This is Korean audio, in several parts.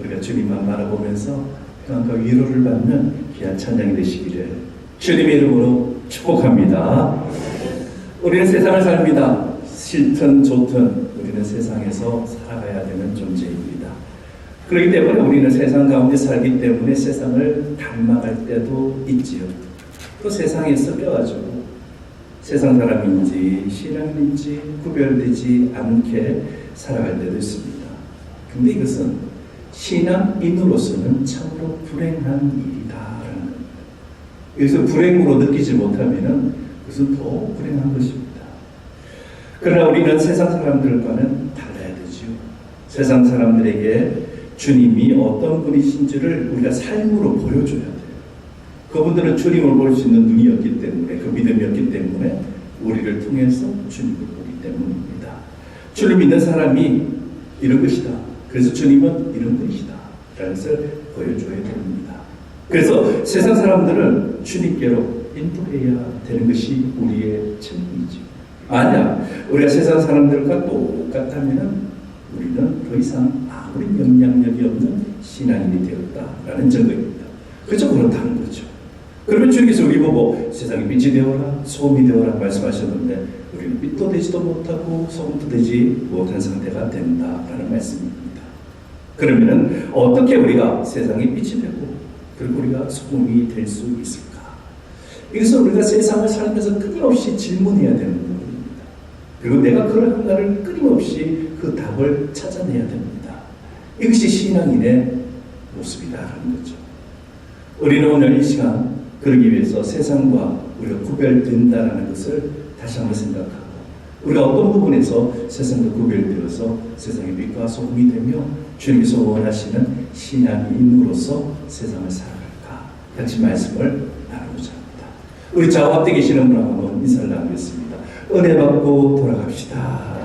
우리가 주님만 바라보면서 평안과 위로를 받는 귀한 찬양이 되시기를 주님의 이름으로 축복합니다. 우리는 세상을 삽니다. 싫든 좋든 우리는 세상에서 살아가야 되는 존재입니다. 그렇기 때문에 우리는 세상 가운데 살기 때문에 세상을 닮아갈 때도 있지요. 또 세상에 섞여가지고 세상 사람인지 신앙인지 구별되지 않게 살아갈 때도 있습니다. 근데 이것은 신앙인으로서는 참으로 불행한 겁니다. 여기서 불행으로 느끼지 못하면은 그것은 더 불행한 것입니다. 그러나 우리는 세상 사람들과는 달라야 되지요. 세상 사람들에게 주님이 어떤 분이신지를 우리가 삶으로 보여줘야 돼요. 그분들은 주님을 볼 수 있는 눈이었기 때문에, 그 믿음이었기 때문에 우리를 통해서 주님을 보기 때문입니다. 주님 믿는 사람이 이런 것이다. 그래서 주님은 이런 분이시다. 라는 것을 보여줘야 됩니다. 그래서 세상 사람들은 주님께로 인도해야 되는 것이 우리의 책임이죠. 만약 우리가 세상 사람들과 똑같다면 우리는 더 이상 아무리 영향력이 없는 신앙인이 되었다라는 증거입니다. 그저 그렇다는 거죠. 그러면 주님께서 우리 보고 세상에 빛이 되어라, 소음이 되어라 말씀하셨는데 우리는 빛도 되지도 못하고 소음도 되지 못한 상태가 된다라는 말씀입니다. 그러면은 어떻게 우리가 세상에 빛이 되고 그리고 우리가 소음이 될 수 있을까? 이것은 우리가 세상을 살면서 끊임없이 질문해야 되는 부분입니다. 그리고 내가 그럴 한가를 끊임없이 그 답을 찾아내야 됩니다. 이것이 신앙인의 모습이다라는 거죠. 우리는 오늘 이 시간 그러기 위해서 세상과 우리가 구별된다라는 것을 다시 한번 생각하고 우리가 어떤 부분에서 세상과 구별되어서 세상의 빛과 소금이 되며 주님께서 원하시는 신앙인으로서 세상을 살아갈까 같이 말씀을 나누고자 합니다. 우리 좌우 앞에 계시는 분하고 한번 인사를 나누겠습니다. 은혜 받고 돌아갑시다.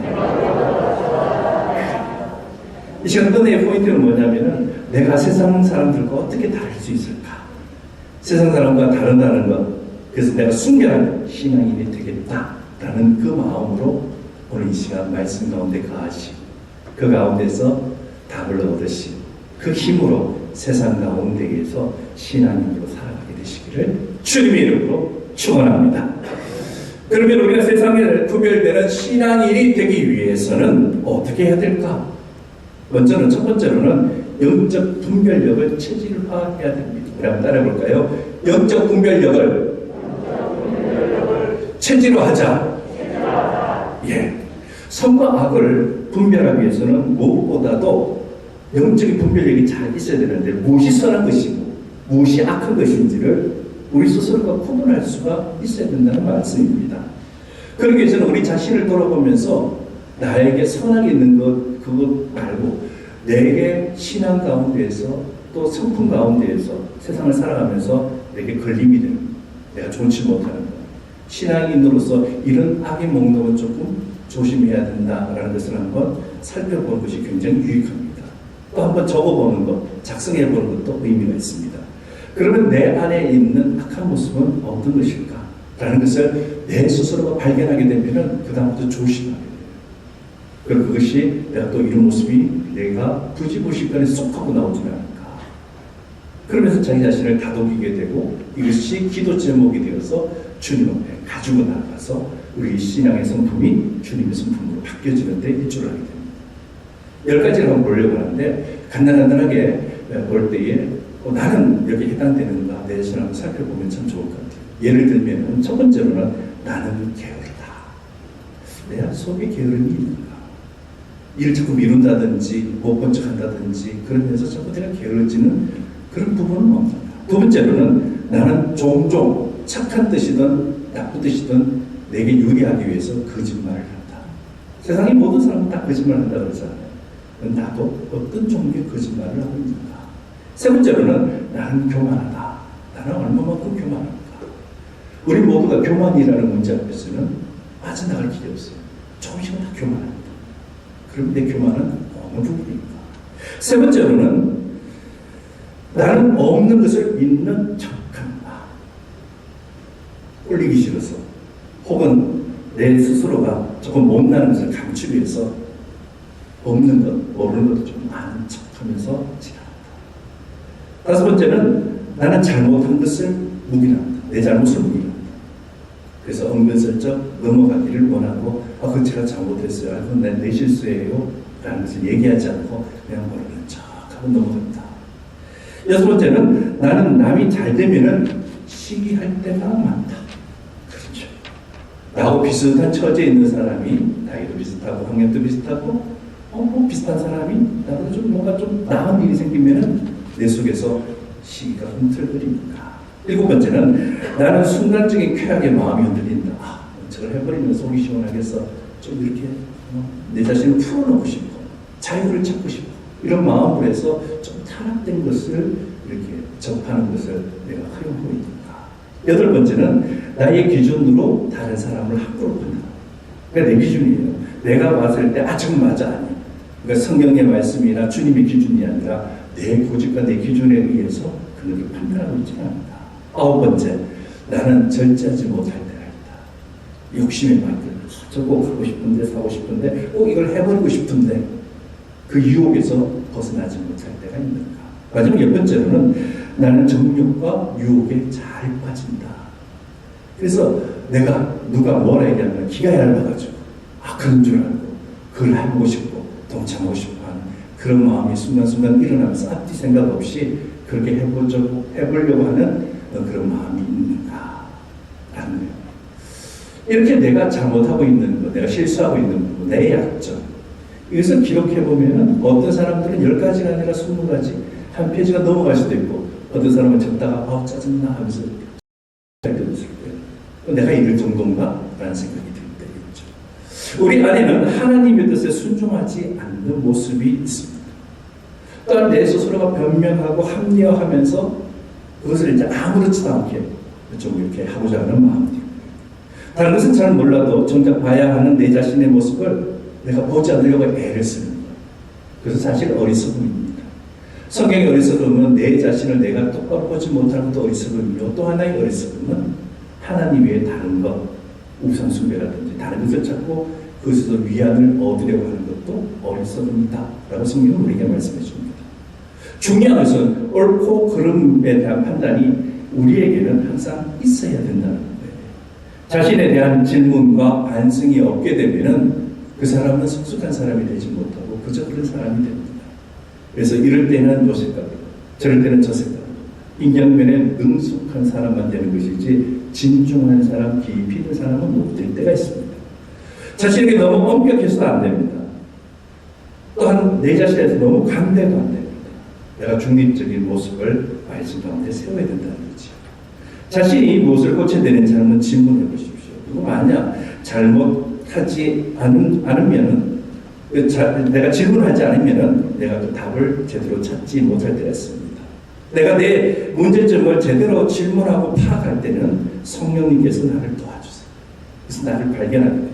이 시간 은혜의 포인트는 뭐냐면은 내가 세상 사람들과 어떻게 다를 수 있을까? 세상 사람과 다른다는 것. 그래서 내가 순결한 신앙인이 되겠다 라는 그 마음으로 오늘 이 시간 말씀 가운데 가하시고 그 가운데서 답을 얻으신 그 힘으로 세상 가운데에서 신앙인으로 살아가게 되시기를 주님의 이름으로 축원합니다. 그러면 우리가 세상에 구별되는 신앙인이 되기 위해서는 어떻게 해야 될까? 먼저는 첫 번째로는 영적 분별력을 체질화해야 됩니다. 우리 한번 따라해 볼까요? 영적 분별력을 체질화하자. 예. 선과 악을 분별하기 위해서는 무엇보다도 영적인 분별력이 잘 있어야 되는데 무엇이 선한 것이고 무엇이 악한 것인지를 우리 스스로가 구분할 수가 있어야 된다는 말씀입니다. 그러기 위해서는 우리 자신을 돌아보면서 나에게 선하게 있는 것 그것 말고 내게 신앙 가운데에서 또 성품 가운데에서 세상을 살아가면서 내게 걸림이 되는 내가 좋지 못하는 것 신앙인으로서 이런 악의 목록은 조금 조심해야 된다라는 것을 한번 살펴보는 것이 굉장히 유익합니다. 또 한번 적어보는 것, 작성해 보는 것도 의미가 있습니다. 그러면 내 안에 있는 악한 모습은 어떤 것일까? 라는 것을 내 스스로가 발견하게 되면 그다음부터 조심하게 돼요. 그리고 그것이 내가 또 이런 모습이 내가 부지불식간에 쏙 하고 나오지는 않을까. 그러면서 자기 자신을 다독이게 되고 이것이 기도 제목이 되어서 주님 앞에 가지고 나가서 우리 신앙의 성품이 주님의 성품으로 바뀌어지는 데 일조를 하게 됩니다. 열 가지를 한번 보려고 하는데 간단간단하게 볼 때에 어, 나는 여기 해당되는가 내 한번 살펴보면 참 좋을 것 같아요. 예를 들면 첫 번째로는 나는 게으르다. 내 속에 게으름이 있는가? 일을 자꾸 미룬다든지 못 본 척한다든지 그러면서 자꾸 내가 게을러지는 그런 부분은 없는가? 두 번째로는 나는 종종 착한 뜻이든 나쁜 뜻이든 내게 유리하기 위해서 거짓말을 한다. 세상의 모든 사람은 다 거짓말을 한다 그러잖아요. 나도 어떤 종류의 거짓말을 하고 있는가? 세 번째로는 나는 교만하다. 나는 얼마만큼 교만한가? 우리 모두가 교만이라는 문제 앞에서는 빠져나갈 길이 없어요. 조금씩은 다 교만합니다. 그럼 내 교만은 어느 부분인가? 세 번째로는 나는 없는 것을 믿는 척한다. 꼴리기 싫어서 혹은 내 스스로가 조금 못나는 것을 감추기 위해서 없는 것, 모르는 것도 좀 많은 척하는 하면서 지나간다. 다섯 번째는 나는 잘못한 것을 묵인한다. 내 잘못을 묵인한다. 그래서 은근슬쩍 넘어가기를 원하고 아, 그 제가 잘못했어요. 아, 그건 내, 내 실수예요. 라는 것을 얘기하지 않고 그냥 모르는 척 하고 넘어간다. 여섯 번째는 나는 남이 잘 되면은 시기할 때가 많다. 나하고 비슷한 처지에 있는 사람이 나이도 비슷하고 학년도 비슷하고 어, 뭐 비슷한 사람이 나보다 좀 뭔가 좀 나은 일이 생기면은 내 속에서 시기가 흔들거립니다. 일곱 번째는 나는 순간적인 쾌락에 마음이 흔들린다. 아, 저걸 해버리면 속이 시원하겠어. 좀 이렇게 어, 내 자신을 풀어놓고 싶어. 자유를 찾고 싶어. 이런 마음으로 해서 좀 타락된 것을 이렇게 접하는 것을 내가 허용하고 있는가. 여덟 번째는 나의 기준으로 다른 사람을 함부로 판단한다. 그러니까 내 기준이에요. 내가 봤을 때, 아, 저건 맞아. 아니. 그러니까 성경의 말씀이나 주님의 기준이 아니라 내 고집과 내 기준에 의해서 그들을 판단하고 있지 않다. 아홉 번째, 나는 절제하지 못할 때가 있다. 욕심에 맞게 저거 하고 싶은데 사고 싶은데 꼭 이걸 해버리고 싶은데 그 유혹에서 벗어나지 못할 때가 있는가. 마지막 열 번째로는 나는 정욕과 유혹에 잘 빠진다. 그래서 내가 누가 뭐라 얘기하면 기가 얇아가지고 아 그런 줄 알고 그걸 해보고 싶고 동참하고 싶어 하는 그런 마음이 순간순간 일어나면서 앞뒤 생각 없이 그렇게 해보려고 해보려고 하는 어, 그런 마음이 있는가 라는 거예요. 이렇게 내가 잘못하고 있는 것, 내가 실수하고 있는 것, 내 약점 이것을 기록해 보면 어떤 사람들은 열 가지가 아니라 스무 가지 한 페이지가 넘어갈 수도 있고 어떤 사람은 적다가 아 짜증나 하면서 있을 거예요. 내가 이럴 정도인가? 라는 생각이 들 때가 있죠. 우리 안에는 하나님의 뜻에 순종하지 않는 모습이 있습니다. 또한 내 스스로가 변명하고 합리화하면서 그것을 이제 아무렇지도 않게 좀 이렇게 하고자 하는 마음이 다른 것은 잘 몰라도 정작 봐야 하는 내 자신의 모습을 내가 보지 않으려고 애를 쓰는 거예요. 그래서 사실 어리석음입니다. 성경의 어리석음은 내 자신을 내가 똑바로 보지 못하는 것도 어리석음이요. 또 하나의 어리석음은 하나님 외에 다른 것, 우상 숭배라든지 다른 것을 찾고 그것에서 위안을 얻으려고 하는 것도 어리석음이다. 라고 성경은 우리에게 말씀해 줍니다. 중요한 것은 옳고 그름에 대한 판단이 우리에게는 항상 있어야 된다는 거예요. 자신에 대한 질문과 반성이 없게 되면은 그 사람은 성숙한 사람이 되지 못하고 그저 그런 사람이 됩니다. 그래서 이럴 때는 요 색깔, 저럴 때는 저 색깔. 인격면에 능숙한 사람만 되는 것이지 진중한 사람, 깊이 있는 사람은 못 될 때가 있습니다. 자신에게 너무 엄격해서도 안 됩니다. 또한 내 자신에 대해서 너무 강대도 안 됩니다. 내가 중립적인 모습을 말씀 가운데 세워야 된다는 거죠. 자신이 무엇을 되는지 한번 질문해 보십시오. 그리고 만약 잘못하지 않은, 않으면은 그 자, 내가 질문하지 않으면은 내가 그 답을 제대로 찾지 못할 때가 있습니다. 내가 내 문제점을 제대로 질문하고 파악할 때는 성령님께서 나를 도와주세요. 그래서 나를 발견하게 됩니다.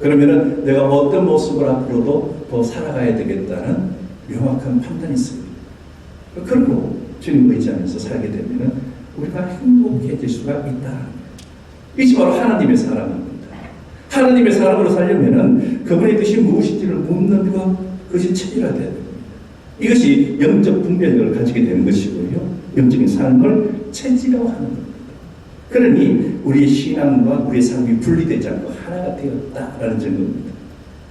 그러면은 내가 어떤 모습을 앞으로도 더 살아가야 되겠다는 명확한 판단이 있습니다. 그리고 주님 의지하면서 살게 되면은 우리가 행복해질 수가 거예요. 이것이 바로 하나님의 사랑입니다. 하나님의 사랑으로 살려면은 그분의 뜻이 무엇인지를 묻는 것, 그것이 체질화돼야 됩니다. 이것이 영적 분별력을 가지게 되는 것이고요. 영적인 삶을 체질화하는 겁니다. 그러니 우리의 신앙과 우리의 삶이 분리되지 않고 하나가 되었다라는 증거입니다.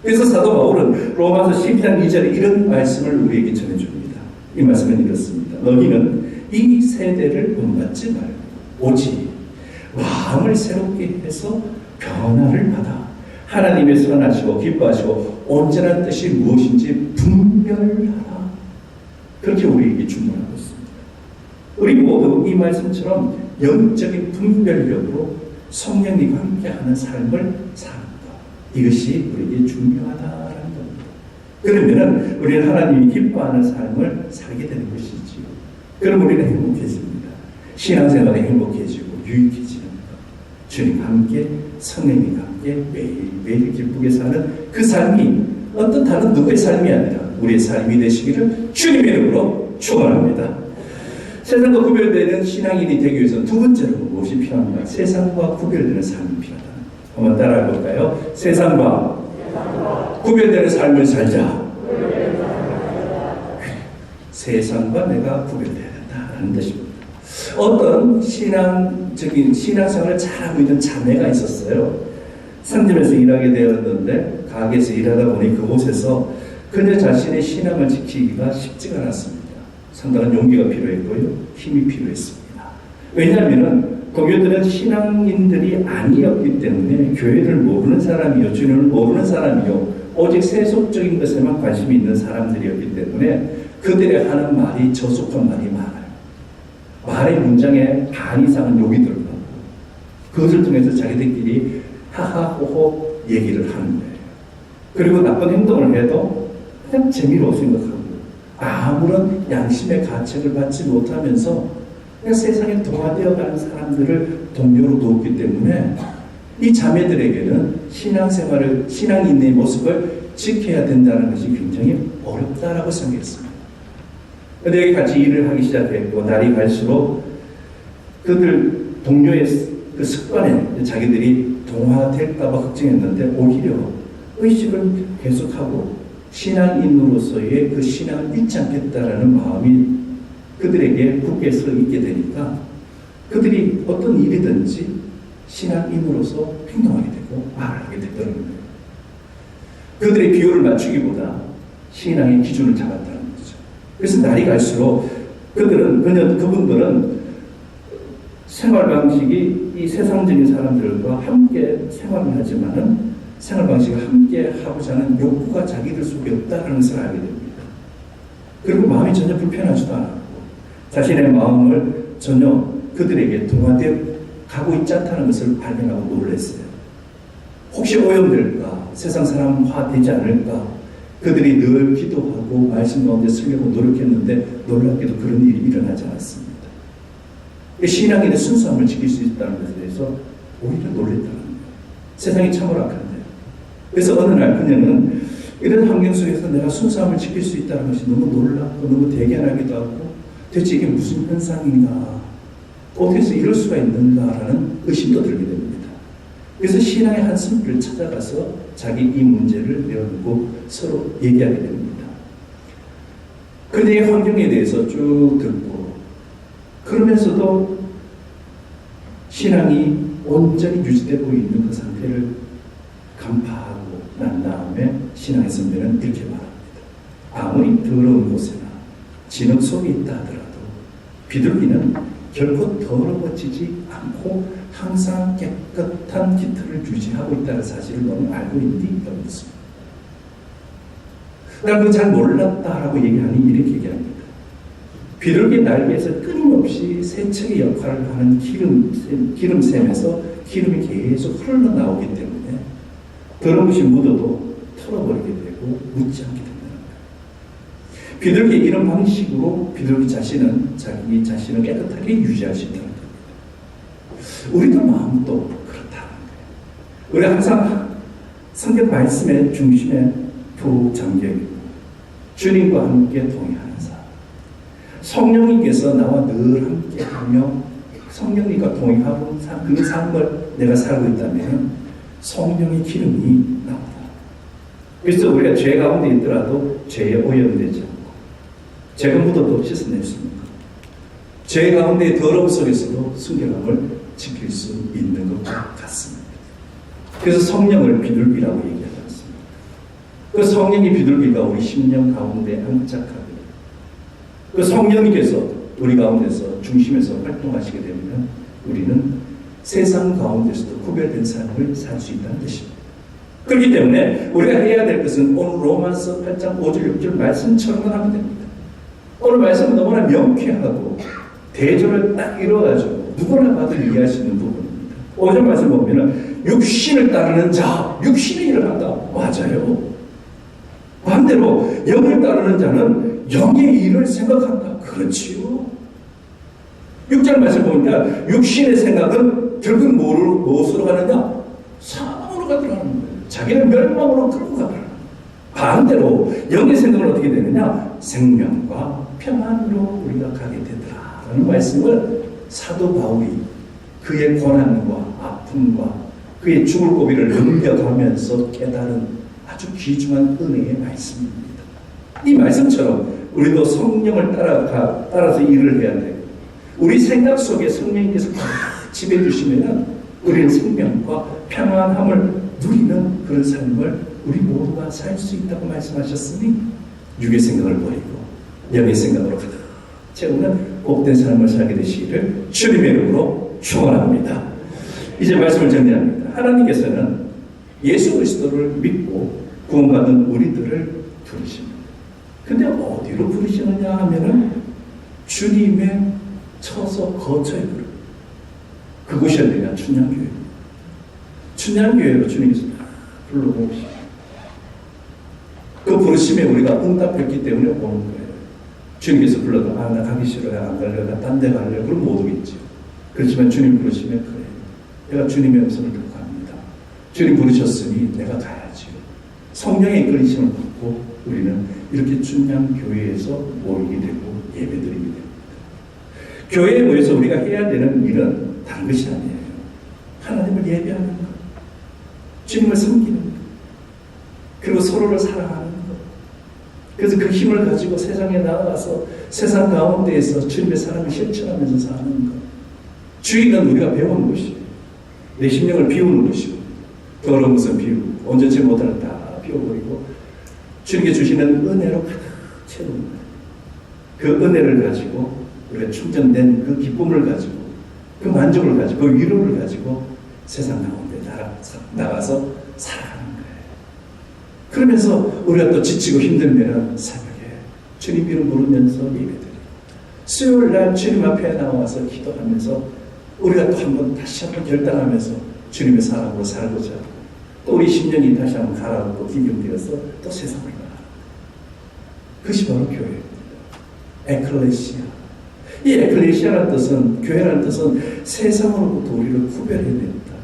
그래서 사도 바울은 로마서 12장 2절에 이런 말씀을 우리에게 전해줍니다. 이 말씀은 이렇습니다. 너희는 이 세대를 본받지 말고 오직 마음을 새롭게 해서 변화를 받아 하나님의 선하시고 기뻐하시고 온전한 뜻이 무엇인지 분별하라. 그렇게 우리에게 주문하고 있습니다. 우리 모두 이 말씀처럼 영적인 분별력으로 성령님과 함께하는 삶을 것. 이것이 우리에게 중요하다라는 겁니다. 그러면은 우리는 하나님이 기뻐하는 삶을 살게 되는 것이지요. 그럼 우리는 행복해집니다. 신앙생활에 행복해지고 유익해지는 것. 주님과 함께 성령님과 매일 매일 기쁘게 사는 그 삶이 어떤 다른 누구의 삶이 아니라 우리의 삶이 되시기를 주님의 이름으로 축원합니다. 세상과 구별되는 신앙인이 되기 위해서 두 번째로 무엇이 필요합니까? 세상과 구별되는 삶이 필요하다. 한번 따라해 볼까요? 세상과 구별되는 삶을 살자. 세상과 내가 구별돼야 된다는 뜻입니다. 어떤 신앙적인 신앙생활을 잘하고 있는 자매가 있었어요. 상점에서 일하게 되었는데 가게에서 일하다 보니 그곳에서 그녀 자신의 신앙을 지키기가 쉽지가 않았습니다. 상당한 용기가 필요했고요. 힘이 필요했습니다. 왜냐하면 거기들은 신앙인들이 아니었기 때문에 교회를 모르는 사람이요, 주님을 모르는 사람이요, 오직 세속적인 것에만 관심이 있는 사람들이었기 때문에 그들의 하는 말이 저속한 말이 많아요. 말의 문장의 반 이상은 욕이 들어가고 그것을 통해서 자기들끼리 하하호호 얘기를 하는 거예요. 그리고 나쁜 행동을 해도 그냥 재미로 생각하고 아무런 양심의 가책을 받지 못하면서 그냥 세상에 동화되어 가는 사람들을 동료로 두었기 때문에 이 자매들에게는 신앙생활을 신앙인의 모습을 지켜야 된다는 것이 굉장히 어렵다라고 생각했습니다. 여기 같이 일을 하기 시작했고 날이 갈수록 그들 동료의 그 습관에 자기들이 동화될까봐 걱정했는데 오히려 의식을 계속하고 신앙인으로서의 그 신앙을 잃지 않겠다라는 마음이 그들에게 굳게 서 있게 되니까 그들이 어떤 일이든지 신앙인으로서 행동하게 되고 말을 하게 되더라는 거예요. 그들의 비율을 맞추기보다 신앙의 기준을 잡았다는 거죠. 그래서 날이 갈수록 그들은 그녀 그분들은 생활 방식이 이 세상적인 사람들과 함께 생활을 하지만은 생활 방식을 함께 하고자 하는 욕구가 자기들 속에 없다는 것을 알게 됩니다. 그리고 마음이 전혀 불편하지도 않았고 자신의 마음을 전혀 그들에게 동화되어 가고 있지 않다는 것을 발견하고 놀랐어요. 혹시 오염될까? 세상 사람화 되지 않을까? 그들이 늘 기도하고 말씀 가운데 쓰려고 노력했는데 놀랍게도 그런 일이 일어나지 않았습니다. 신앙인의 순수함을 지킬 수 있다는 것에 대해서 오히려 놀랬다는 거예요. 세상이 참으로 악한데. 그래서 어느 날 그녀는 이런 환경 속에서 내가 순수함을 지킬 수 있다는 것이 너무 놀랍고 너무 대견하기도 하고 대체 이게 무슨 현상인가? 어떻게 해서 이럴 수가 있는가라는 의심도 들게 됩니다. 그래서 신앙의 한숨길을 찾아가서 자기 이 문제를 내어놓고 서로 얘기하게 됩니다. 그녀의 환경에 대해서 쭉 듣고 그러면서도 신앙이 온전히 유지되고 있는 그 상태를 간파하고 난 다음에 신앙의 선배는 이렇게 말합니다. 아무리 더러운 곳에나 진흙 속에 있다 하더라도 비둘기는 결코 더러워지지 않고 항상 깨끗한 깃털을 유지하고 있다는 사실을 너무 알고 있니? 라고 묻습니다. 난 그거 잘 몰랐다라고 얘기하니 이렇게 얘기합니다. 비둘기 날개에서 끊임없이 세척의 역할을 하는 기름, 기름샘에서 기름이 계속 흘러나오기 때문에 더러운 것이 묻어도 털어버리게 되고 묻지 않게 거예요. 비둘기 이런 방식으로 비둘기 자신은 자기 자신을 깨끗하게 유지할 수 있다는 겁니다. 우리도 마음도 그렇다는 거예요. 우리 항상 성경 말씀의 중심에 푹 잠겨 있고 주님과 함께 동행하는 삶. 성령님께서 나와 늘 함께 하며 성령님과 동행하고 그 삶을 내가 살고 있다면 성령의 기름이 나온다. 그래서 우리가 죄 가운데 있더라도 죄에 오염되지 않고 죄가 묻어도 씻어낼 수 있는 것. 죄 가운데 더러움 속에서도 순결함을 지킬 수 있는 것 같습니다. 그래서 성령을 비둘기라고 얘기하지 않습니다. 그 성령의 비둘기가 우리 심령 가운데 안착하고 그 성령님께서 우리 가운데서 중심에서 활동하시게 되면 우리는 세상 가운데서도 구별된 삶을 살 수 있다는 뜻입니다. 그렇기 때문에 우리가 해야 될 것은 오늘 로마서 8장 5절 6절 말씀처럼만 하면 됩니다. 오늘 말씀은 너무나 명쾌하고 대조를 딱 이루어가지고 누구나 봐도 이해할 수 있는 부분입니다. 5절 말씀 보면은 육신을 따르는 자, 육신의 일을 한다. 맞아요. 반대로 영을 따르는 자는 영의 일을 생각한다. 그렇지요. 6절 말씀 보니까 육신의 생각은 결국 뭐를, 무엇으로 가느냐? 사망으로 가더라는 거예요. 자기는 멸망으로 끌고 가더라. 반대로 영의 생각은 어떻게 되느냐? 생명과 평안으로 우리가 가게 되더라. 라는 말씀을 사도 바울이 그의 고난과 아픔과 그의 죽을 고비를 넘겨가면서 깨달은 아주 귀중한 은혜의 말씀입니다. 이 말씀처럼 우리도 성령을 따라가, 따라서 일을 해야 돼. 우리 생각 속에 성령님께서 다 지배해 주시면은 우리는 생명과 평안함을 누리는 그런 삶을 우리 모두가 살 수 있다고 말씀하셨으니 육의 생각을 버리고 영의 생각으로 가득 채우는 복된 삶을 살게 되시기를 주님의 이름으로 축원합니다. 이제 말씀을 정리합니다. 하나님께서는 예수 그리스도를 믿고 구원받은 우리들을 부르십니다. 근데 어디로 부르시느냐 하면은 주님의 처서 거처에 부르. 그곳이 어디냐? 춘향교회. 춘향교회로 주님께서 불러오시고 그 부르심에 우리가 응답했기 때문에 오는 거예요. 주님께서 불러도 아 나 가기 싫어요 안 갈래 나딴 데 갈래 그럼 못 오겠죠. 그렇지만 주님 부르시면 그래요. 내가 주님의 음성을 듣고 갑니다. 주님 부르셨으니 내가 가야지요. 성령의 이끌리심을 받고 우리는 이렇게 춘향 교회에서 모이게 되고 예배드리게 됩니다. 교회에 모여서 우리가 해야 되는 일은 다른 것이 아니에요. 하나님을 예배하는 것, 주님을 섬기는 것, 그리고 서로를 사랑하는 것. 그래서 그 힘을 가지고 세상에 나아가서 세상 가운데에서 주님의 사랑을 실천하면서 사는 것. 주의는 우리가 배우는 것이에요. 내 심령을 비우는 것이고, 더러운 것은 비우고, 온전치 비워버리고, 주님께 주시는 은혜로 가득 채우는 거예요. 그 은혜를 가지고, 우리가 충전된 그 기쁨을 가지고, 그 만족을 가지고, 그 위로를 가지고 세상 가운데 나가서, 살아가는 거예요. 그러면서 우리가 또 지치고 힘들면 새벽에 주님 이름 부르면서 예배드리고, 수요일 날 주님 앞에 나와서 기도하면서 우리가 또 한 번 다시 한 번 결단하면서 주님의 사람으로 살고자 또 우리 심령이 다시 한번 가라앉고 기경되어서 또 세상을 나가. 그것이 바로 교회입니다. 에클레시아. 이 에클레시아라는 뜻은 교회라는 뜻은 세상으로부터 우리를 구별해냈다.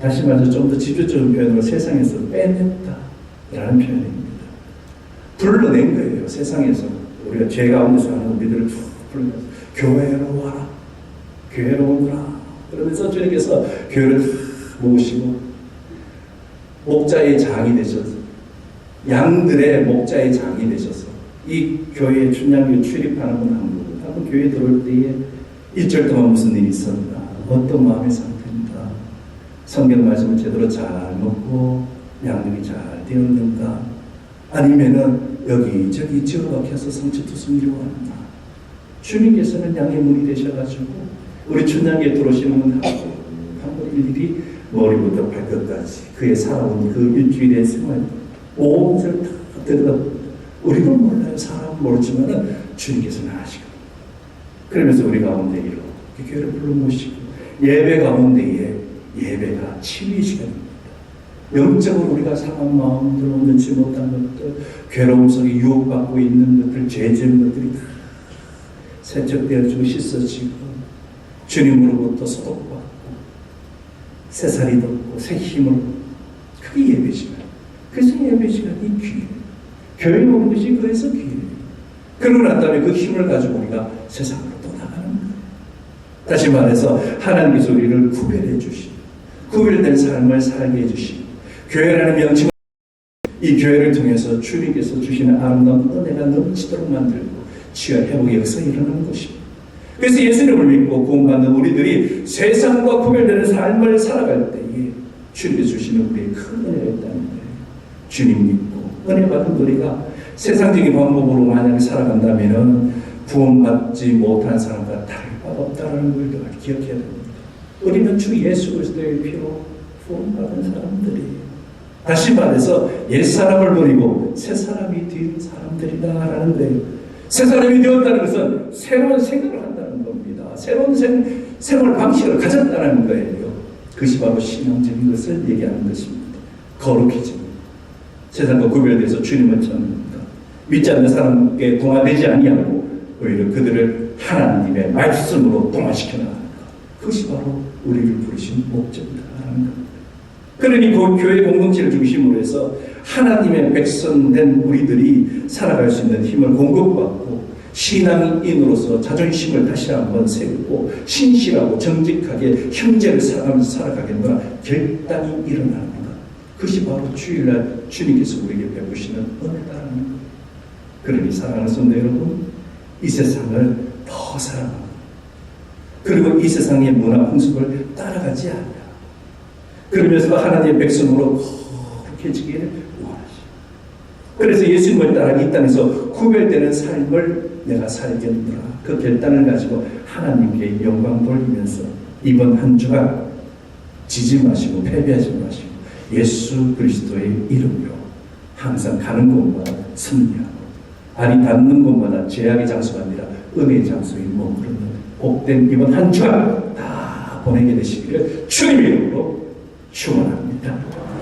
다시 말해서 좀더 직접적인 표현으로 세상에서 빼냈다. 라는 표현입니다. 불러낸 거예요. 세상에서 우리가 죄 가운데서 하는 우리들을 쭉 불러내서 교회로 와라. 교회로 오너라. 그러면서 주님께서 교회를 모으시고 목자의 장이 되셔서 양들의 목자의 장이 되셔서 이 교회에 춘향교회 출입하는 분 한 분, 한분 교회 들어올 때에 일절 동안 무슨 일이 있었나, 어떤 마음의 상태인가, 성경 말씀을 제대로 잘 먹고 양들이 잘 되었는가, 아니면은 여기저기 지어박혀서 성취투성이로 왔나. 주님께서는 양의 문이 되셔가지고 우리 춘향에 들어오시는 분 하고 한번 일일이 머리부터 발끝까지 그의 살아온 그 일주일의 생활 온 것을 다 들여다 우리도 몰라요. 사람은 모르지만은 주님께서는 아시고 그러면서 우리 가운데 이렇게 교회를 불러 모시고 예배 가운데에 예배가 치유의 시간입니다. 영적으로 우리가 상한 마음들, 온전치 못한 것들, 괴로움 속에 유혹받고 있는 것들, 죄지은 것들이 다 세척되어지고 씻어지고 주님으로부터 소독받고 새 살이 돋고 새 힘을 그게 예배 시간. 그래서 예배 시간이 귀해요. 교회 오는 것이 그래서 귀해요. 그러고 난 다음에 그 힘을 가지고 우리가 세상으로 또 나가는 거예요. 다시 말해서 하나님께서 우리를 구별해 주시고 구별된 삶을 살게 해주시고 교회라는 명칭 이 교회를 통해서 주님께서 주시는 아름다운 은혜가 넘치도록 만들고 치유 회복의 역사 일어나는 것입니다. 그래서 예수님을 믿고 구원받는 우리들이 세상과 구별되는 삶을 살아갈 때에 주님이 주시는 우리의 큰 거예요. 주님 믿고 은혜 받은 우리가 세상적인 방법으로 만약에 살아간다면 구원받지 못한 사람과 다를 바 없다는 걸 기억해야 됩니다. 우리는 주 예수 그리스도의 피로 구원받은 사람들이에요. 다시 말해서 옛사람을 버리고 새사람이 된 사람들이다라는 거예요. 새사람이 되었다는 것은 새로운 생각을. 새로운 생, 생활 방식을 가졌다는 거예요. 그것이 바로 신앙적인 것을 얘기하는 것입니다. 거룩해집니다. 세상과 구별돼서 주님을 찾는다. 믿지 않는 사람께 동화되지 아니하고 오히려 그들을 하나님의 말씀으로 동화시켜 나가는 것. 그것이 바로 우리를 부르신 목적이다라는 겁니다. 그러니 그 교회 공동체를 중심으로 해서 하나님의 백성된 우리들이 살아갈 수 있는 힘을 공급받고 신앙인으로서 자존심을 다시 한번 세우고 신실하고 정직하게 형제를 살아가면서 살아가겠노라 결단이 일어나는 것. 그것이 바로 주일날 주님께서 우리에게 베푸시는 은혜다라는 것. 그러니 사랑하는 성도 여러분, 이 세상을 더 사랑하고 그리고 이 세상의 문화 풍습을 따라가지 않아. 그러면서 하나님의 백성으로 거룩해지기를. 그래서 예수님을 따라 이 땅에서 구별되는 삶을 내가 살겠노라. 그 결단을 가지고 하나님께 영광 돌리면서 이번 한 주간 지지 마시고 패배하지 마시고 예수 그리스도의 이름으로 항상 가는 곳마다 승리하고 발이 닿는 곳마다 죄악의 장소가 아니라 은혜의 장소에 머무르는 복된 이번 한 주간 다 보내게 되시기를 주님의 이름으로 축원합니다.